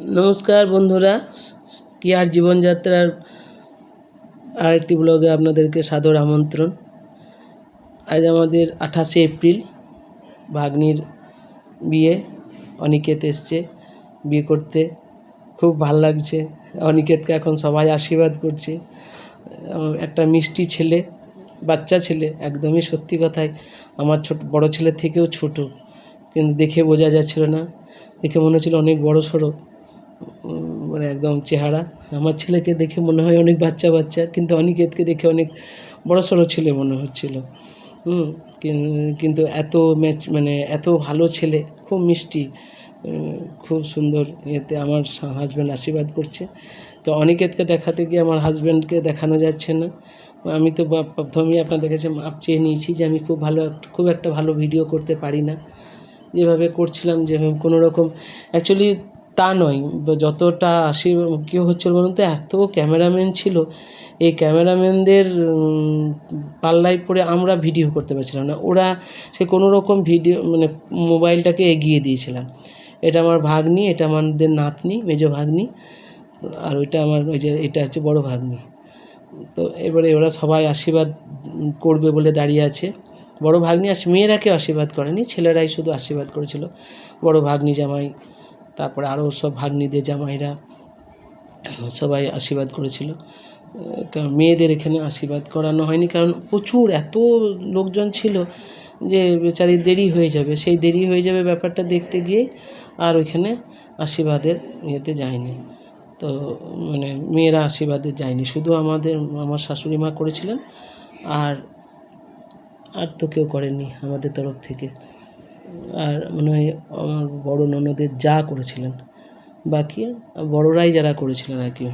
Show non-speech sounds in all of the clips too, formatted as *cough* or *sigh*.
নমস্কার বন্ধুরা কি আর জীবনযাত্রার আরেকটি ব্লগে আপনাদেরকে সাদর আমন্ত্রণ। আজ আমাদের আঠাশে এপ্রিল, ভাগ্নির বিয়ে, অনিকেত এসছে বিয়ে করতে। খুব ভালো লাগছে, অনিকেতকে এখন সবাই আশীর্বাদ করছে। একটা মিষ্টি ছেলে, বাচ্চা ছেলে, একদমই সত্যি কথাই আমার ছোট, বড় ছেলের থেকেও ছোট, কিন্তু দেখে বোঝা যাচ্ছিল না। দেখে মনে হচ্ছিল অনেক বড় সড়ো। মানে একদম চেহারা। আমার ছেলেকে দেখে মনে হয় অনেক বাচ্চা বাচ্চা, কিন্তু অনিকেতকে দেখে অনেক বড় সড়ো ছেলে মনে হচ্ছিল। হুম কিন্তু এত ম্যাচ মানে এত ভালো ছেলে, খুব মিষ্টি খুব সুন্দর। এতে আমার হাজব্যান্ড আশীর্বাদ করছে। তো অনিকেতকে দেখাতে গিয়ে আমার হাজব্যান্ডকে দেখানো যাচ্ছে না। আমি তো প্রথমেই আপনাদের কাছে মাপ চেয়ে নিয়েছি যে আমি খুব ভালো খুব একটা ভালো ভিডিও করতে পারি না। যেভাবে করছিলাম যে কোনো রকম অ্যাকচুয়ালি তা নয় যতটা আসি কী হচ্ছিল বলুন তো, এত ক্যামেরাম্যান ছিল, এই ক্যামেরাম্যানদের পাল্লায় পড়ে আমরা ভিডিও করতে পারছিলাম না। ওরা সে কোনো রকম ভিডিও মানে মোবাইলটাকে এগিয়ে দিয়েছিলাম। এটা আমার ভাগ্নি, এটা আমাদের নাতনি, মেজো ভাগ্নি, আর ওইটা আমার ওই যে, এটা হচ্ছে বড় ভাগ্নি। তো এবারে ওরা সবাই আশীর্বাদ করবে বলে দাঁড়িয়ে আছে। বড় ভাগ্নি আস মেয়েরাকে আশীর্বাদ করেনি, ছেলেরাই শুধু আশীর্বাদ করেছিল। বড় ভাগ্নি জামাই তারপরে আরও সব ভাগ্নিদের জামাইরা সবাই আশীর্বাদ করেছিল। কারণ মেয়েদের এখানে আশীর্বাদ করানো হয়নি, কারণ প্রচুর এত লোকজন ছিল যে বেচারি দেরি হয়ে যাবে। সেই দেরি হয়ে যাবে ব্যাপারটা দেখতে গিয়ে আর ওইখানে আশীর্বাদের ইয়েতে যায়নি। তো মানে মেয়েরা আশীর্বাদে যায়নি। শুধু আমাদের আমার শাশুড়ি মা করেছিলেন আর আর তো কেউ করেনি আমাদের তরফ থেকে। আর মনে আমার বড় ননদের যা করেছিলেন। বাকি বড়রাই যারা করেছিলেন আর কি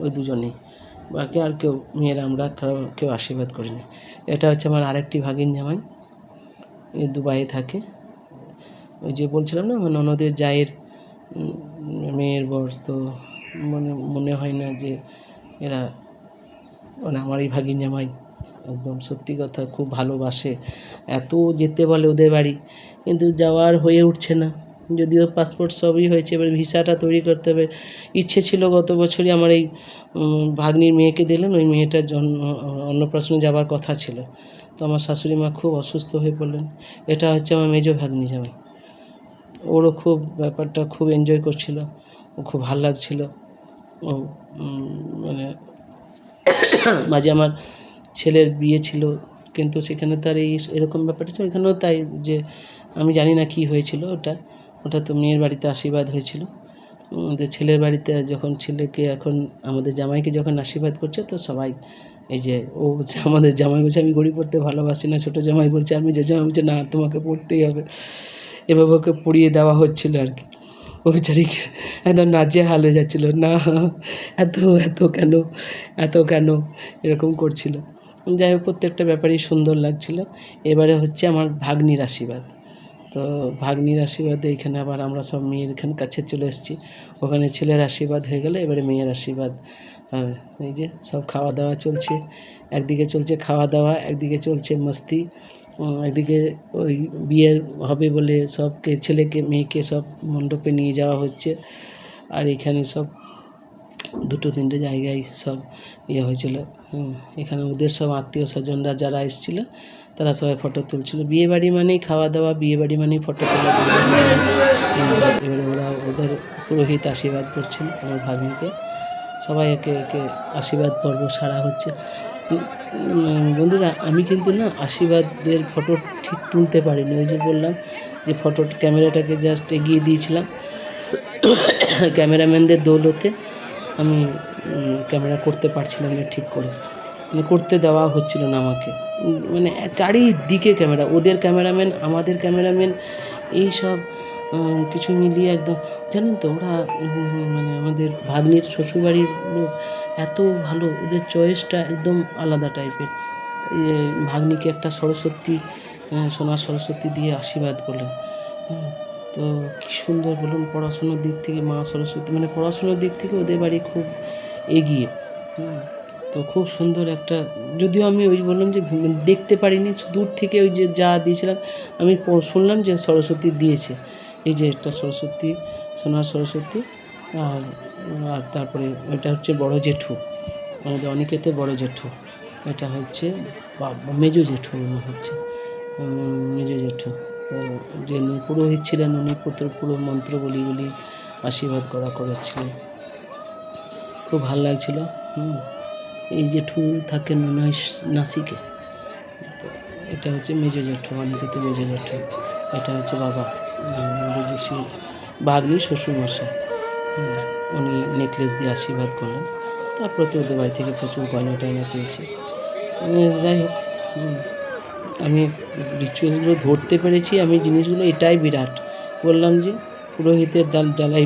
ওই দুজনেই। বাকি আর কেউ, মেয়েরা, আমরা কেউ আশীর্বাদ করিনি। এটা হচ্ছে আমার আরেকটি ভাগিন জামাই। এ দুবাইয়ে থাকে। ওই যে বলছিলাম না, আমার ননদের জায়ের মেয়ের বয়স তো মানে মনে হয় না যে এরা মানে আমারই ভাগিন জামাই। একদম সত্যি কথা, খুব ভালোবাসে। এত যেতে বলে ওদের বাড়ি। কিন্তু যাওয়ার হয়ে উঠছে না। যদিও পাসপোর্ট সবই হয়েছে, এবার ভিসাটা তৈরি করতে হবে। ইচ্ছে ছিল গত বছরই আমার এই ভাগ্নির মেয়েকে দিলেন, ওই মেয়েটার জন্ম অন্নপ্রাশনে যাবার কথা ছিল। তো আমার শাশুড়ি মা খুব অসুস্থ হয়ে পড়লেন। এটা হচ্ছে আমার মেজো ভাগ্নি জামাই। ওরও খুব ব্যাপারটা খুব এনজয় করছিল ও খুব ভালো লাগছিল। ও মানে মাঝে আমার ছেলের বিয়ে ছিল, কিন্তু সেখানে তার এই এরকম ব্যাপারটা ছিল এখানেও তাই যে আমি জানি না কি হয়েছিল ওটা। ওটা তো মেয়ের বাড়িতে আশীর্বাদ হয়েছিল। তো ছেলের বাড়িতে যখন ছেলেকে এখন আমাদের জামাইকে যখন আশীর্বাদ করছে, তো সবাই এই যে ও বলছে আমাদের জামাই বলছে, আমি গড়ি পড়তে ভালোবাসি না, ছোটো জামাই বলছে, আমি যে জামাই বলছে, না, তোমাকে পড়তেই হবে। এভাবে ওকে পড়িয়ে দেওয়া হচ্ছিল আর কি। ও বেচারি একদম নাজে হাল হয়ে যাচ্ছিল, না, এত এত কেন এত কেন? এরকম করছিল। যাই হোক, প্রত্যেকটা ব্যাপারই সুন্দর লাগছিল। এবারে হচ্ছে আমার ভাগ্নির আশীর্বাদ। তো ভাগ্নির আশীর্বাদে এখানে আবার আমরা সব মেয়ের এখানে কাছে চলে এসেছি। ওখানে ছেলের আশীর্বাদ হয়ে গেলে, এবারে মেয়ের আশীর্বাদ। হবে এই যে সব খাওয়া দাওয়া চলছে। একদিকে চলছে খাওয়া দাওয়া, একদিকে চলছে মস্তি। একদিকে ওই বিয়ের হবে বলে সবকে, ছেলেকে, মেয়েকে সব মণ্ডপে নিয়ে যাওয়া হচ্ছে। আর এখানে সব দুটো তিনটে জায়গায় সব ইয়ে হয়েছিল। এখানে ওদের সব আত্মীয় স্বজনরা যারা এসেছিল তারা সবাই ফটো তুলছিল। বিয়ে বাড়ি মানেই খাওয়া দাওয়া বিয়ে বাড়ি মানেই ফটো তোলা। এবারে ওরা ওদের পুরোহিত আশীর্বাদ করছেন আমার ভাগ্নিকে সবাই একে একে আশীর্বাদ পর্ব সারা হচ্ছে। বন্ধুরা, আমি কিন্তু না আশীর্বাদের ফটো ঠিক তুলতে পারিনি। ওই যে বললাম যে ফটো ক্যামেরাটাকে জাস্ট এগিয়ে দিয়েছিলাম। *coughs* ক্যামেরাম্যানদের দৌলতে আমি ক্যামেরা করতে পারছিলাম না ঠিক করে। করতে দেওয়া হচ্ছিল না আমাকে। মানে চারিদিকে ক্যামেরা ওদের ক্যামেরাম্যান আমাদের ক্যামেরাম্যান এই সব কিছু মিলিয়ে একদম জানেন তো ওরা মানে আমাদের ভাগ্নির শ্বশুরবাড়ির লোক এত ভালো ওদের চয়েসটা একদম আলাদা টাইপের। ভাগ্নিকে একটা সরস্বতী সোনার সরস্বতী দিয়ে আশীর্বাদ করলেন। তো কী সুন্দর বলুন পড়াশুনোর দিক থেকে মা সরস্বতী মানে পড়াশুনোর দিক থেকে ওদের বাড়ি খুব এগিয়ে। হুম, তো খুব সুন্দর একটা, যদিও আমি ওই বললাম যে দেখতে পারিনি, দূর থেকে ওই যে যা দিয়েছিলাম, আমি শুনলাম যে সরস্বতী দিয়েছে। এই যে একটা সরস্বতী, সোনার সরস্বতী, আর আর তারপরে এটা হচ্ছে বড় জেঠু, আমাদের অনিকেতে বড় জেঠু। এটা হচ্ছে মেজো জেঠু মনে হচ্ছে। মেজো জেঠু। যিনি পুরোহিত ছিলেন, উনি পুত্র, পুরো মন্ত্র বলি বলি আশীর্বাদ করা করেছিলেন। খুব ভালো লাগছিল, হুম। এই জেঠু থাকেন মনে নাসিকে। এটা হচ্ছে মেজো জেঠু অনেকেতে মেজো জেঠু। এটা হচ্ছে বাবা রুজুসি বাগনি শ্বশুরমশাই। উনি নেকলেস দিয়ে আশীর্বাদ করলেন। তারপরে তো ওদের বাড়ি থেকে প্রচুর গয়না টয়না পেয়েছি। যাই হোক আমি রিচুয়ালসগুলো ধরতে পেরেছি। আমি জিনিসগুলো এটাই বিরাট। বললাম যে, পুরোহিতের জ্বালাই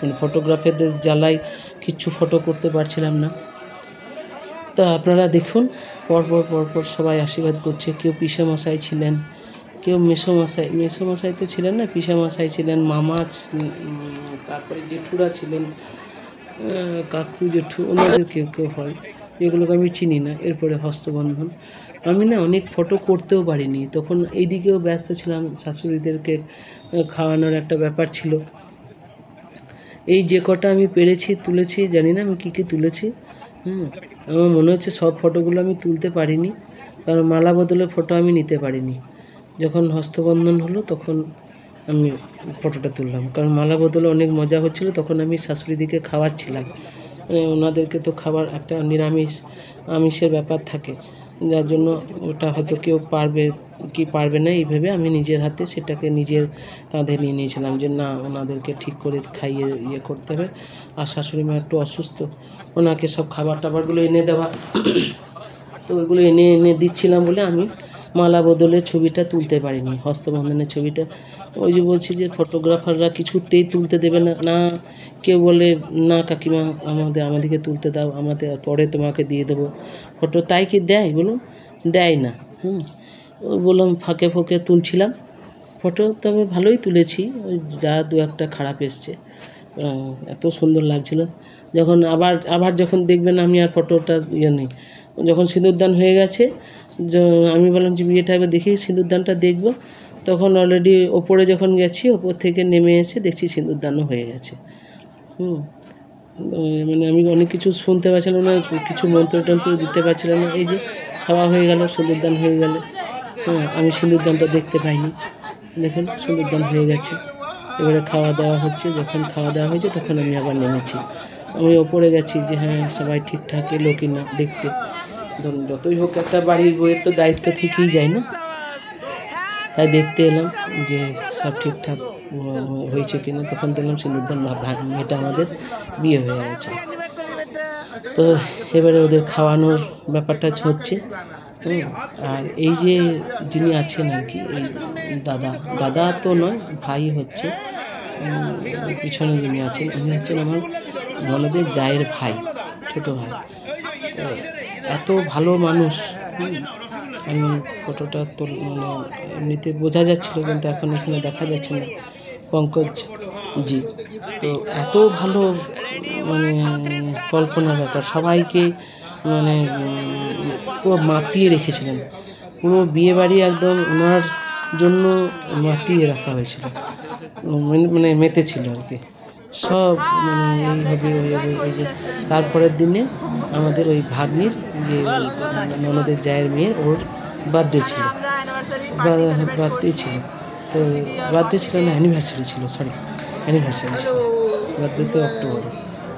মানে ফটোগ্রাফারদের জ্বালাই কিচ্ছু ফটো করতে পারছিলাম না। তো আপনারা দেখুন। পরপর পরপর সবাই আশীর্বাদ করছে। কেউ পিসেমশাই ছিলেন, কেউ মেসোমশাই। মেসোমশাই তো ছিলেন না, পিসেমশাই ছিলেন, মামা তারপরে জেঠুরা ছিলেন কাকু, জেঠু, ওনাদের কেউ কেউ হয়। এগুলোকে আমি চিনি না, এরপরে হস্তবন্ধন। আমি না অনেক ফটো করতেও পারিনি। তখন এইদিকেও ব্যস্ত ছিলাম, শাশুড়িদেরকে খাওয়ানোর একটা ব্যাপার ছিল। এই যে কটা আমি পেরেছি, তুলেছি, জানি না আমি কী কী তুলেছি। হুম আমার মনে হচ্ছে সব ফটোগুলো আমি তুলতে পারিনি, কারণ মালা বদলে ফটো আমি নিতে পারিনি। যখন হস্তবন্ধন হলো তখন আমি ফটোটা তুললাম, কারণ মালা বদলে অনেক মজা হচ্ছিল, তখন আমি শাশুড়িদিকে খাওয়াচ্ছিলাম। ওনাদেরকে তো খাবার একটা নিরামিষ, আমিষের ব্যাপার থাকে, যার জন্য ওটা হয়তো কেউ পারবে কি পারবে না এইভাবে আমি নিজের হাতে সেটাকে নিজের কাঁধে নিয়ে নিয়েছিলাম যে না, ওনাদেরকে ঠিক করে খাইয়ে ইয়ে করতে হবে। আর শাশুড়ি মা একটু অসুস্থ ওনাকে সব খাবার টাবারগুলো এনে দেওয়া। তো ওইগুলো এনে এনে দিচ্ছিলাম বলে আমি মালা বদলে ছবিটা তুলতে পারিনি, হস্তবন্ধনের ছবিটা। ওই যে বলছি যে ফটোগ্রাফাররা কিছুতেই তুলতে দেবে না? না, কেউ বলে, না কাকিমা, আমাদের, আমাদেরকে তুলতে দাও আমাদের পরে তোমাকে দিয়ে দেবো। ফটো তাই কি দেয় বলুন? দেয় না, হুম। বললাম, ফাঁকে ফাঁকে তুলছিলাম ফটো, তবে ভালোই তুলেছি। ওই যা দু একটা খারাপ এসছে। এত সুন্দর লাগছিল। যখন আবার আবার যখন দেখবেন আমি আর ফটোটা ইয়ে নেই। যখন সিঁদুরদান হয়ে গেছে আমি বললাম যে, বিয়েটা একবার দেখি, সিঁদুরদানটা দেখব। তখন অলরেডি ওপরে যখন গেছি, ওপর থেকে নেমে এসে দেখছি সিঁদুরদানও হয়ে গেছে। হুম। মানে আমি অনেক কিছু শুনতে পাচ্ছিলাম না, কিছু মন্ত্র টন্ত্র দিতে পারছিলাম না। এই যে, খাওয়া হয়ে গেল, সিঁদুরদান হয়ে গেল। হ্যাঁ আমি সিঁদুরদানটা দেখতে পাইনি। দেখুন, সিঁদুরদান হয়ে গেছে। এবারে খাওয়া দাওয়া হচ্ছে, যখন খাওয়া দাওয়া হয়েছে তখন আমি আবার নেমেছি। আমি ওপরে গেছি যে হ্যাঁ সবাই ঠিকঠাক এলো কি না, দেখতে। ধরুন, যতই হোক একটা বাড়ির বইয়ের তো দায়িত্ব থেকেই যায় না? তাই দেখতে এলাম যে সব ঠিকঠাক হয়েছে কিনা, তখন দেখলাম ভা- মেয়েটা আমাদের বিয়ে হয়ে গেছে। তো এবারে ওদের খাওয়ানোর ব্যাপারটা হচ্ছে আর এই যে যিনি আছেন আর কি, এই দাদা দাদা তো নয়, ভাই হচ্ছে পিছনে যিনি আছেন, উনি হচ্ছেন আমার ননদের জায়ের ভাই, ছোট ভাই। এত ভালো মানুষ আমি ফটোটা তো মানে এমনিতে বোঝা যাচ্ছিল, কিন্তু এখন এখানে দেখা যাচ্ছে না। পঙ্কজ জি, তো এত ভালো মানে কল্পনার ব্যাপার, সবাইকে মানে পুরো মাতিয়ে রেখেছিলেন। পুরো বিয়েবাড়ি একদম ওনার জন্য মাতিয়ে রাখা হয়েছিল। মানে- মানে মেতেছিল আর কি। সব মানে এই হবে ওই যে তারপরের দিনে আমাদের ওই ভাগ্নির যে ননদের জায়ের মেয়ে ওর বার্থডে ছিল। বার্থডে ছিল। তো বার্থডে ছিল না অ্যানিভার্সারি ছিল সরি অ্যানিভার্সারি ছিল। বার্থডে তো অক্টোবর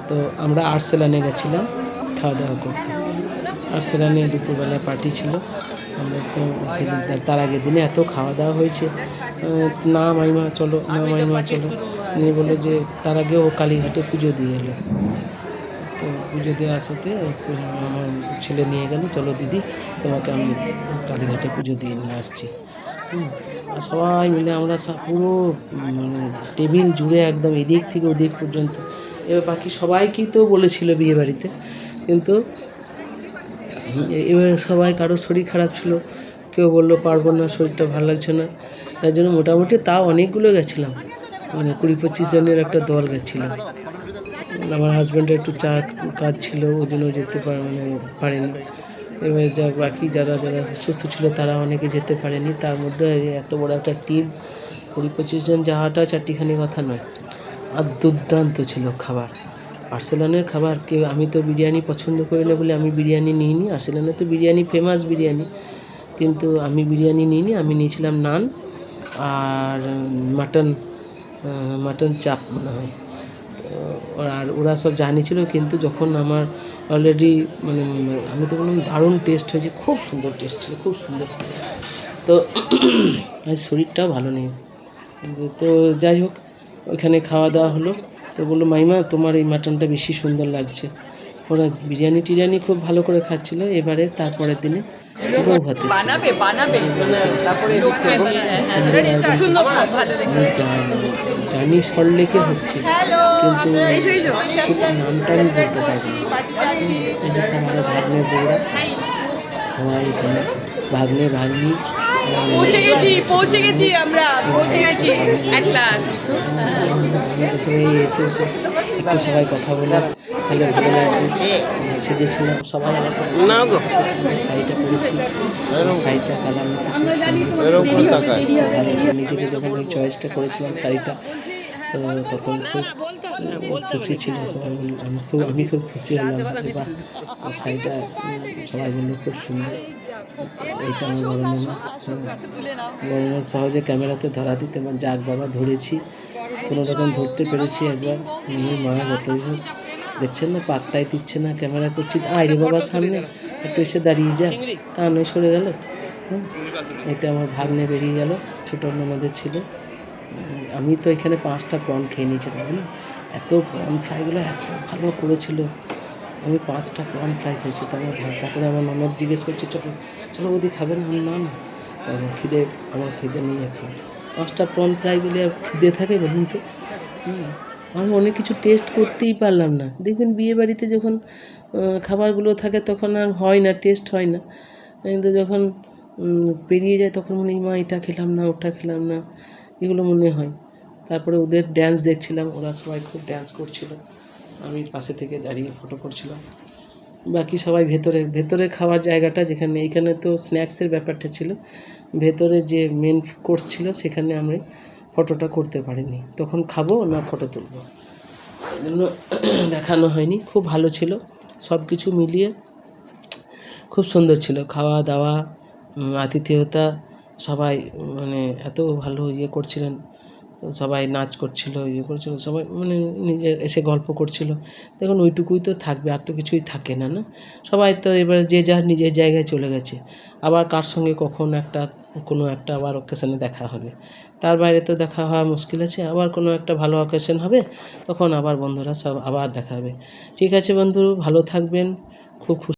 তো আমরা আর্সেলানে গেছিলাম। খাওয়া দাওয়া করতে আর্সেলানে দুপুরবেলা পার্টি ছিল। আমরা তার- আগের দিনে এত খাওয়া দাওয়া হয়েছে না মাইমা, চলো, না মাইমা, চলো। নিয়ে বলল যে, তার আগে ও কালীঘাটে পুজো দিয়ে এলো। তো পুজো দেওয়ার আসাতে আমার ছেলে নিয়ে গেল, চলো দিদি, তোমাকে আমি কালীঘাটে পুজো দিয়ে নিয়ে আসছি। আর সবাই মিলে আমরা পুরো মানে টেবিল জুড়ে একদম এদিক থেকে ওদিক পর্যন্ত। এবার বাকি সবাইকেই তো বলেছিল বিয়ে বাড়িতে কিন্তু এবার সবাই কারোর শরীর খারাপ ছিল, কেউ বলল পারব না, শরীরটা ভালো লাগছে না। তার জন্য মোটামুটি তাও অনেকগুলো গেছিলাম। মানে কুড়ি পঁচিশ জনের একটা দল গেছিলাম। আমার হাজব্যান্ডের একটু চা কাজ ছিল, ওই জন্য যেতে পারে মানে পারেনি। এবার যা বাকি যারা যারা সুস্থ ছিল তারা অনেকে যেতে পারেনি। তার মধ্যে এত বড় একটা টিম কুড়ি পঁচিশ জন যাওয়াটা চারটিখানি কথা নয়। আর দুর্দান্ত ছিল খাবার। আর্সেলানের খাবার কেউ, আমি তো বিরিয়ানি পছন্দ করি না বলে আমি বিরিয়ানি নিইনি। আর্সেলানে তো বিরিয়ানি ফেমাস বিরিয়ানি। কিন্তু আমি বিরিয়ানি নিইনি, আমি নিয়েছিলাম নান আর মাটন মাটন চাপ মনে হয়। আর ওরা সব জানিয়েছিল কিন্তু যখন আমার অলরেডি মানে আমি তো বললাম দারুণ টেস্ট হয়েছে, খুব সুন্দর টেস্ট ছিল, খুব সুন্দর। তো শরীরটাও ভালো নেই। তো যাই হোক, ওইখানে খাওয়া দাওয়া হলো। তো বলল মাইমা তোমার এই মাটনটা বেশি সুন্দর লাগছে। ওরা বিরিয়ানি টিরিয়ানি খুব ভালো করে খাচ্ছিল। এবারে তারপরের দিনে বউ ভাতে। বানাবে জানি- সল্লেকে হচ্ছে। কিন্তু নামটা আমি বলতে পারছি না। এটা আমার ভাগ্নের বউরা সবাই এখানে ভাগ্নে ভাগ্নি পৌঁছে গেছি পৌঁছে গেছি আমরা পৌঁছে গেছি অ্যাট লাস্ট সবাই কথা বলে নিজেকে যখন ওই চয়েসটা করেছিলাম শাড়িটা তখন খুব খুশি ছিল সবাই আমি খুব আমি খুব খুশি হলাম শাড়িটা সবাই বলল খুব সুন্দর আমার সহজে ক্যামেরাতে ধরা দিতে পার যাক বাবা, ধরেছি। কোনো রকম ধরতে পেরেছি একবার। নিয়ে মা হোক দেখছেন না, পাত্তাই দিচ্ছে না, ক্যামেরা করছি। আয় রে বাবা, সামনে। একটু এসে দাঁড়িয়ে যা। তা নয়, সরে গেল। এটা আমার ভাগ্নে বেরিয়ে গেল। ছোটো ননদের ছিল। আমি তো এখানে পাঁচটা প্রন খেয়ে নিয়েছিলাম, জানো? এত প্রন ফ্রাইগুলো এত ভালো করেছিল। আমি পাঁচটা প্রন ফ্রাই খেয়েছি তো আমার ভাগ তারপরে আমার ননদ জিজ্ঞেস করছে, চলো চলো ওদি খাবে না না। না তো আমার খিদে আমার খিদে নেই এখন। পাঁচটা প্রন ফ্রাই গেলে আর খিদে থাকে বলুন তো। আমি অনেক কিছু টেস্ট করতেই পারলাম না। দেখবেন বিয়ে বাড়িতে যখন খাবারগুলো থাকে তখন আর হয় না টেস্ট হয় না। কিন্তু যখন পেরিয়ে যায় তখন মনে হয়, মা, এটা খেলাম না, ওটা খেলাম না। এগুলো মনে হয়। তারপরে ওদের ড্যান্স দেখছিলাম, ওরা সবাই খুব ড্যান্স করছিল। আমি পাশে থেকে দাঁড়িয়ে ফটো করছিলাম। বাকি সবাই ভেতরে ভেতরে খাওয়ার জায়গাটা যেখানে এইখানে তো স্ন্যাক্সের ব্যাপারটা ছিল। ভেতরে যে মেন কোর্স ছিল সেখানে আমি ফটোটা করতে পারিনি। তখন খাব, না ফটো তুলবো। এই জন্য *clears throat* দেখানো হয়নি। খুব ভালো ছিল। সব কিছু মিলিয়ে খুব সুন্দর ছিল। খাওয়া দাওয়া আতিথেয়তা, সবাই মানে এত ভালো ইয়ে করছিলেন। তো সবাই নাচ করছিল ইয়ে করছিল, সবাই মানে নিজে এসে গল্প করছিল। দেখুন ওইটুকুই তো থাকবে, আর তো কিছুই থাকে না না? সবাই তো এবার যে যার নিজের জায়গায় চলে গেছে। আবার কার সঙ্গে কখন একটা, কোনো একটা আবার অকেশনে দেখা হবে। তার বাইরে তো দেখা হওয়া মুশকিল আছে, আবার কোনো একটা ভালো অকেশন হবে, তখন আবার বন্ধুরা সব আবার দেখা হবে। ঠিক আছে বন্ধু, ভালো থাকবেন, খুব খুশি।